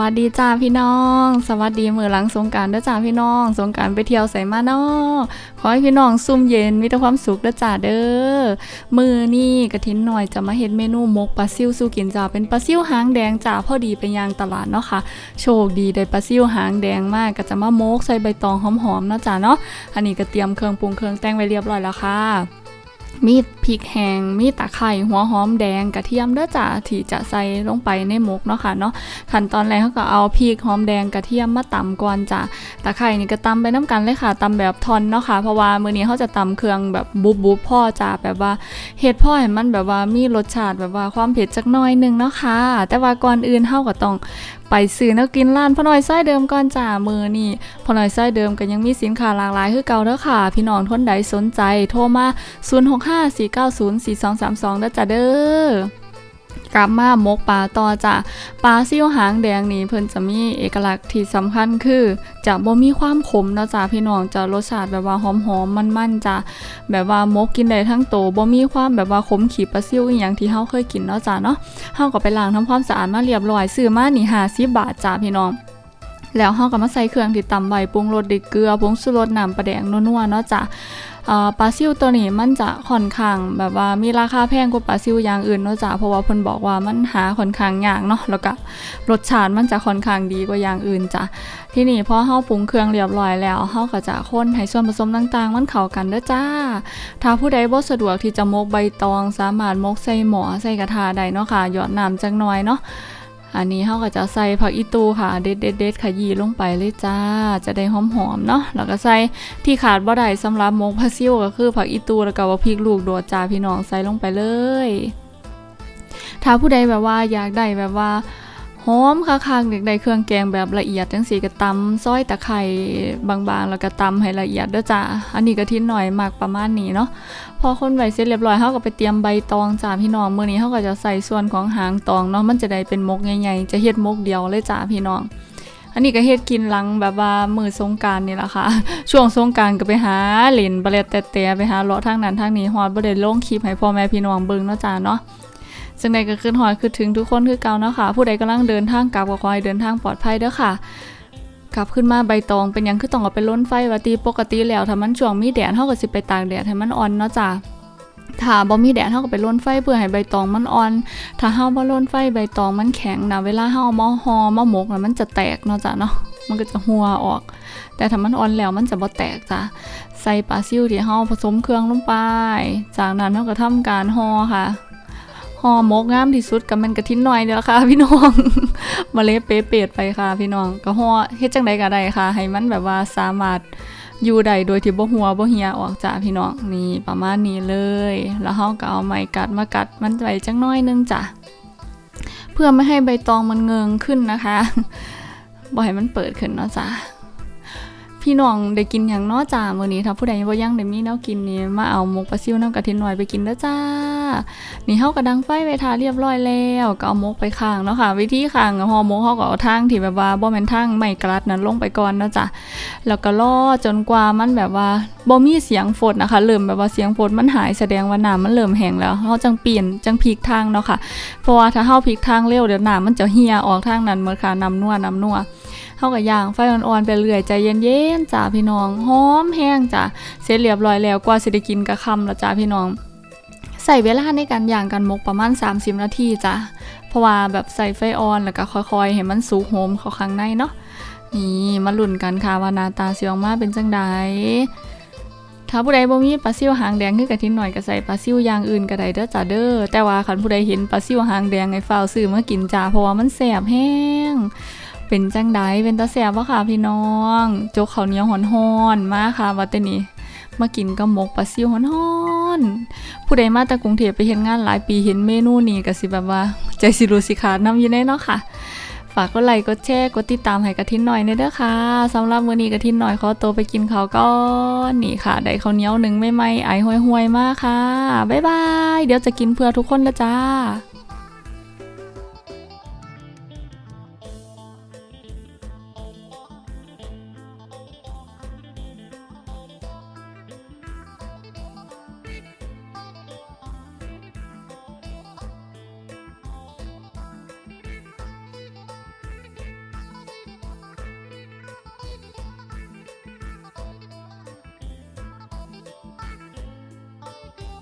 วัสดีจ้าพี่น้อง สวัสดีมือหลังสงการเด้อจ้าพี่น้อง สงการไปเที่ยวใส่มาเนาะขอให้พี่น้องซุ่มเย็นมีแต่ความสุขเด้อจ้าเด้อมือนี่กระทินหน่อยจะมาเฮ็ดเมนูมกปลาซิวสู้กินจ้าเป็นปลาซิวหางแดงจ้าพอดีไปยางตลาดเนาะค่ะโชคดีได้ปลาซิวหางแดงมากก็จะมามกใส่ใบตองหอมๆเนาะจ้าเนาะอันนี้ก็เตรียมเครื่องปรุงเครื่องแต่งไว้เรียบร้อยแล้วค่ะ มีพริกแห้งมีดตะไคร้หัวหอมแดงกระเทียมเด้อจ้าที่จะใส่ลงไปในหมกเนาะค่ะเนาะขั้นตอนแรกเขาก็เอาพริกหอมแดงกระเทียมมาตำก่อนจ้าตะไคร้นี่ก็ตำไปน้ำกันเลยค่ะตำแบบทอนเนาะค่ะเพราะว่ามื้อนี้เขาจะตำเครื่องแบบบุบบุบพ่อจ้าแบบว่าเฮ็ดพ่อให้มันแบบว่ามีรสชาติแบบว่าความเผ็ดจักน่อยหนึงเนาะค่ะแต่ว่าก่อนอื่นเฮาก็ต้อง ไปซื้อแนวกินร้านพ่อน้อยไส้เดิมก่อนจ้ามือนี่พ่อน้อยไส้เดิมก็ยังมีสินค้าหลากหลายคือเก่าเด้อค่ะ พี่น้องท่านใดสนใจโทรมา 0654904232เด้อจ้าเด้อ กลับมามกปลาต่อจ้ะปลาซิ่วหางแดงนี่เพิ่นจะมีเอกลักษณ์ที่สำคัญคือจะบ่มีความขมเนาะจ้ะพี่น้องจะรสชาติแบบว่าหอมๆมันๆจ้ะแบบว่ามกกินได้ทั้งโตบ่มีความแบบว่าขมขีปลาซิ่วอีหยังที่เฮาเคยกินเนาะจ้ะเนาะเฮาก็ไปล้างทำความสะอาดมาเรียบร้อยซื้อมานี่50บาทจ้ะพี่น้องแล้วเฮาก็มาใส่เครื่องที่ตำไว้ปรุงรสด้วยเกลือผงชูรสน้ำปลาแดงนัวๆเนาะจ้ะ ปลาซิวตัวนี้มันจะค่อนข้างแบบว่ามีราคาแพงกว่าปลาซิวอย่างอื่นเนาะจ้ะเพราะว่าเพิ่นบอกว่ามันหาค่อนข้างยากเนาะแล้วก็รสชาติมันจะค่อนข้างดีกว่าอย่างอื่นจ้ะที่นี้พอเฮาปรุงเครื่องเรียบร้อยแล้วเฮาก็จะคนให้ส่วนผสมต่างๆ มันเข้ากันเด้อจ้า ถ้าผู้ใดบ่สะดวกที่จะมกใบตอง สามารถมกใส่หม้อใส่กระทะได้เนาะค่ะหยอดน้ำจักหน่อยเนาะ อันนี้เขาก็จะใส่ผักอีตูค่ะ เด็ดเด็ดเด็ดขยี้ลงไปเลยจ้า จะได้หอมหอมเนาะ แล้วก็ใส่ที่ขาดบ่ได้สำหรับมกพะซิ่วก็คือผักอีตูแล้วก็ว่าพริกลูกโดดจ้าพี่น้องใส่ลงไปเลยถ้าผู้ใดแบบว่าอยากได้แบบว่า หอมคักๆอยากได้เครื่องแกงแบบละเอียดจังสีก็ตำซอยตะไคร้บางๆ แล้วก็ตำให้ละเอียดด้อจ้าอันนี้ก็ทิ้นหน่อยมากประมาณนี้เนาะพอคนไว้เสร็จเรียบร้อยเขาก็ไปเตรียมใบตองจ้าพี่น้องมื้อนี้เขาก็จะใส่ส่วนของหางตองเนาะมันจะได้เป็นมกใหญ่ๆจะเฮ็ดมกเดียวเลยจ้าพี่น้องอันนี้ก็เฮ็ดกินหลังแบบว่ามือสงการนี่แหละค่ะ ช่วงสงการก็ไปหาเหรียญบเล็ดแต่ไปหาเลาะทางนั้นทางนี้ฮอดบ่ได้ลงคลิปให้พ่อแม่พี่น้องเบิ่งเนาะจ้าเนาะ ซึ่งใดก็คือฮอดคือถึงทุกคนคือเก่าเนาะค่ะ ผู้ใดกำลังเดินทางกลับก็ขอให้เดินทางปลอดภัยเด้อค่ะกลับขึ้นมาใบตองเป็นยังคือต้องเอาไปล้นไฟวาตีปกติแล้วถ้ามันช่วงมีแดดเฮาก็สิไปตากแดดให้มันอ่อนเนาะจ้าถ้าบ่มีแดดเฮาก็ไปร่นไฟเพื่อให้ใบตองมันอ่อน ถ้าเฮาบ่ร่นไฟใบตองมันแข็งนะเวลาเฮาเอามาหอมาหมกน่ะมันจะแตกเนาะจ้ะเนาะมันก็จะหัวออก แต่ถ้ามันอ่อนแล้วมันจะบ่แตกจ้ะใส่ปลาซิวที่เฮาผสมเครื่องลงไป จากนั้นเฮาก็ทำการห่อค่ะ ห่อหมกงามที่สุดก็แมันกระทิ้นหน่อยเดียวค่ะ พี่น้อง มาเละเป๊ะเปดไปค่ะ พี่น้องก็ห่อเฮ็ดจังใดก็ได้ค่ะ ให้มันแบบว่าสามารถอยู่ใดโดยที่บ่หัวบ่เหียออกจ้ะพี่น้องนี่ประมาณนี้เลย แล้วเฮาก็เอาไม้กัดมากัดมันไว้จังน้อยนึงจ้ะเพื่อไม่ให้ใบตองมันเงิงขึ้นนะคะบ่ให้มันเปิดขึ้นเนาะจ้ะพี่น้องได้กินอย่างเน้อจ้ามื้อนี้ถ้าผู้ใดบ่ยังได้มีแนวกินนี่มาเอาหมกปลาซิวน้ำกะทิหน่อยไปกินเด้อจ้า นี่เฮาก็ดังไฟไว้ทาเรียบร้อยแล้วก็เอามกไปข้างเนาะค่ะ วิธีข้างห่อมกเฮาก็เอาทางที่แบบว่าบ่แม่นทางไม้กลัดนั้นลงไปก่อนเนาะจ้ะแล้วก็รอจนกว่ามันแบบว่าบ่มีเสียงฝนนะคะเริ่มแบบว่าเสียงฝนมันหายแสดงว่าน้ำมันเริ่มแห้งแล้วเฮาจังเปลี่ยนจังพลิกทางเนาะค่ะเพราะว่าถ้าเฮาพลิกทางเร็วเดี๋ยวน้ำมันจะเหี่ยออกทางนั้นหมดค่ะน้ำนัวน้ำนัวเฮาก็ย่างไฟอ่อนๆไปเรื่อยใจเย็นๆจ้าพี่น้องหอมแห้งจ้ะเสร็จเรียบร้อยแล้วกว่าสิได้กินก็ค่ำแล้วจ้าพี่น้อง ใส่เวลาในการย่างกันหมกประมาณ 30 นาทีจ้ะ เพราะว่าแบบใส่ไฟอ่อนแล้วก็ค่อยๆ ให้มันสุกโหมเข้าข้างในเนาะ นี่มาลุ้นกันค่ะว่าหน้าตาสิออกมาเป็นจังใดถ้าผู้ใดบ่มีปลาซิวหางแดงคือกะทิหน่อยก็ใส่ปลาซิวอย่างอื่นก็ได้เด้อจ้าเด้อ แต่ว่าคันผู้ใดเห็นปลาซิวหางแดงให้ฟ้าวซื้อมากินจ้าเพราะว่ามันแซ่บแห้งเป็นจังใดเป็นตาแซ่บบ่ค่ะพี่น้อง โจกข้าวเหนียวฮ้อนๆมาค่ะว่าแต่นี้มากินกับหมกปลาซิวฮ้อนๆ ผู้ใดมาจากกรุงเทพไปเห็นงานหลายปีเห็นเมนูนี้ก็สิแบบว่า ใจสิรู้สิขาดน้ำอยู่แน่เนาะค่ะ ฝากกดไลค์กดแชร์กดติดตามให้กระทินหน่อยเนเด้อค่ะสำหรับมื้อนี้กระทินหน่อยขอตัวไปกินข้าวก่อนนี่ค่ะ ได้ข้าวเหนียวหนึ่งไม่ไหมไอห่วยๆมากค่ะบ๊ายบายเดี๋ยวจะกินเพื่อทุกคนละจ้า